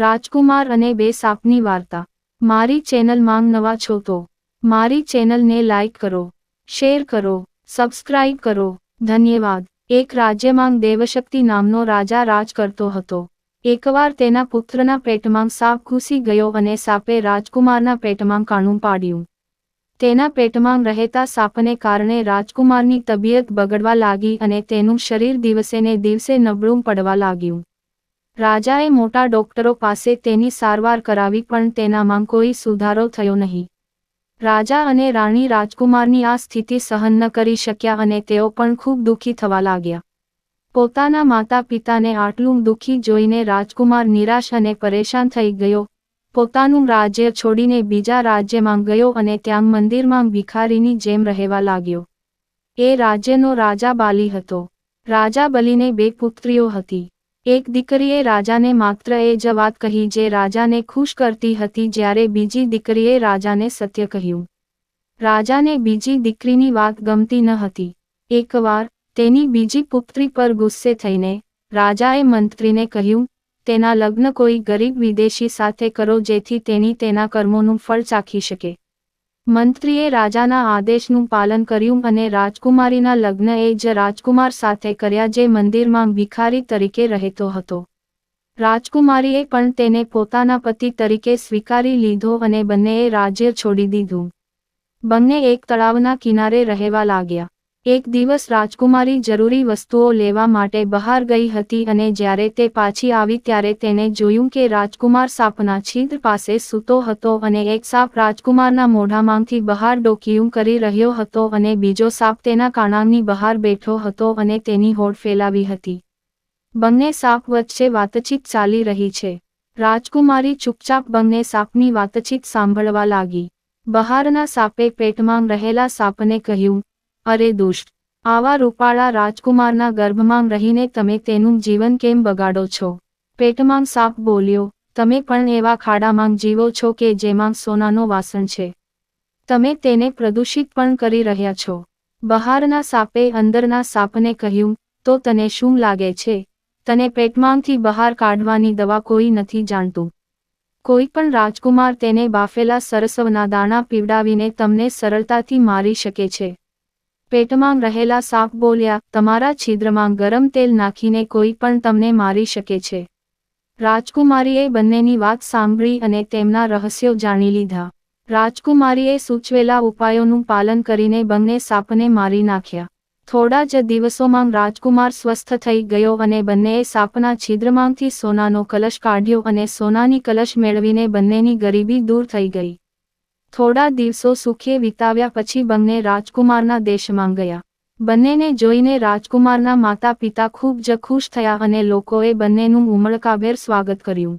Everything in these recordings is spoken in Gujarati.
રાજકુમાર અને બે સાપની વાર્તા. મારી ચેનલ માંગ નવા છો તો મારી ચેનલને લાઇક કરો, શેર કરો, સબસ્ક્રાઇબ કરો. ધન્યવાદ. એક રાજ્યમાં દેવશક્તિ નામનો રાજા રાજ કરતો હતો. એકવાર તેના પુત્રના પેટમાં સાપ ઘૂસી ગયો અને સાપે રાજકુમારના પેટમાં કાણું પાડ્યું. તેના પેટમાં રહેતા સાપને કારણે રાજકુમારની તબિયત બગડવા લાગી અને તેનું શરીર દિવસે ને દિવસે નબળું પડવા લાગ્યું. રાજાએ મોટા ડોક્ટરો પાસે તેની સારવાર કરાવી પણ તેનામાં કોઈ સુધારો થયો નહીં. રાજા અને રાણી રાજકુમારની આ સ્થિતિ સહન ન કરી શક્યા અને તેઓ પણ ખૂબ દુઃખી થવા લાગ્યા. પોતાના માતા પિતાને આટલું દુઃખી જોઈને રાજકુમાર નિરાશ અને પરેશાન થઈ ગયો. પોતાનું રાજ્ય છોડીને બીજા રાજ્યમાં ગયો અને ત્યાં મંદિરમાં ભિખારીની જેમ રહેવા લાગ્યો. એ રાજ્યનો રાજા બાલી હતો. રાજા બલીને બે પુત્રીઓ હતી. એક દીકરીએ રાજાને માત્ર એ જ વાત કહી જે રાજાને ખુશ કરતી હતી જ્યારે બીજી દીકરીએ રાજાને સત્ય કહ્યું. રાજાને બીજી દીકરીની વાત ગમતી ન હતી. એકવાર તેની બીજી પુત્રી પર ગુસ્સે થઈને રાજાએ મંત્રીને કહ્યું, તેના લગ્ન કોઈ ગરીબ વિદેશી સાથે કરો જેથી તેની તેના કર્મોનું ફળ ચાખી શકે. મંત્રીએ રાજાના આદેશનું પાલન કર્યું અને રાજકુમારીના લગ્ન એ જ રાજકુમાર સાથે કર્યા જે મંદિરમાં ભિખારી તરીકે રહેતો હતો. રાજકુમારીએ પણ તેને પોતાના પતિ તરીકે સ્વીકારી લીધો અને બંનેએ રાજ્ય છોડી દીધું. બંને એક તળાવના કિનારે રહેવા લાગ્યા. એક દિવસ રાજકુમારી જરૂરી વસ્તુઓ લેવા માટે બહાર ગઈ હતી અને જ્યારે તે પાછી આવી ત્યારે તેને જોયું કે રાજકુમાર સાપના છિદ્ર પાસે સૂતો હતો અને એક સાપ રાજકુમારના મોઢામાંથી બહાર ડોકિયું કરી રહ્યો હતો અને બીજો સાપ તેના કાણાની બહાર બેઠો હતો અને તેની હોડ ફેલાવી હતી. બંને સાપ વચ્ચે વાતચીત ચાલી રહી છે. રાજકુમારી ચૂપચાપ બંને સાપની વાતચીત સાંભળવા લાગી. બહારના સાપે પેટમાં રહેલા સાપને કહ્યું અરે દુષ્ટ, આવા રૂપાળા રાજકુમારના ગર્ભમાં રહીને તમે તેનું જીવન કેમ બગાડો છો? પેટમાં સાપ બોલ્યો, તમે પણ એવા ખાડામાં જીવો છો કે જેમાં સોનાનો વાસણ છે. તમે તેને પ્રદૂષિત પણ કરી રહ્યા છો. બહારના સાપે અંદરના સાપને કહ્યું, તો તને શું લાગે છે? તને પેટમાંથી બહાર કાઢવાની દવા કોઈ નથી જાણતું. કોઈ પણ રાજકુમાર તેને બાફેલા સરસવના દાણા પીવડાવીને તમને સરળતાથી મારી શકે છે. પેટમાં રહેલા સાપ બોલ્યા, તમારા છિદ્રમાં ગરમ તેલ નાખીને કોઈ પણ તમને મારી શકે છે. રાજકુમારીએ બંનેની વાત સાંભળી અને તેમના રહસ્યો જાણી લીધા. રાજકુમારીએ સૂચવેલા ઉપાયોનું પાલન કરીને બંને સાપને મારી નાખ્યા. થોડા જ દિવસોમાં રાજકુમાર સ્વસ્થ થઈ ગયો અને બંનેએ સાપના છિદ્રમાંથી સોનાનો કલશ કાઢ્યો અને સોનાની કલશ મેળવીને બંનેની ગરીબી દૂર થઈ ગઈ. થોડા દિવસો સુખે વિતાવ્યા પછી બંને રાજકુમારના દેશમાં ગયા. બંનેને જોઈને રાજકુમારના માતા પિતા ખૂબ જ ખુશ થયા અને લોકોએ બંનેનું ઉમળકાભેર સ્વાગત કર્યું.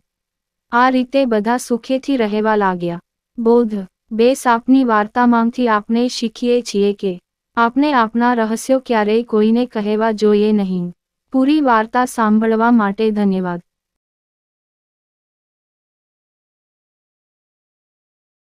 આ રીતે બધા સુખેથી રહેવા લાગ્યા. બોધ, બે સાપની વાર્તામાંથી આપણે શીખીએ છીએ કે આપણે આપના રહસ્યો ક્યારેય કોઈને કહેવા જોઈએ નહીં પૂરી વાર્તા સાંભળવા માટે ધન્યવાદ.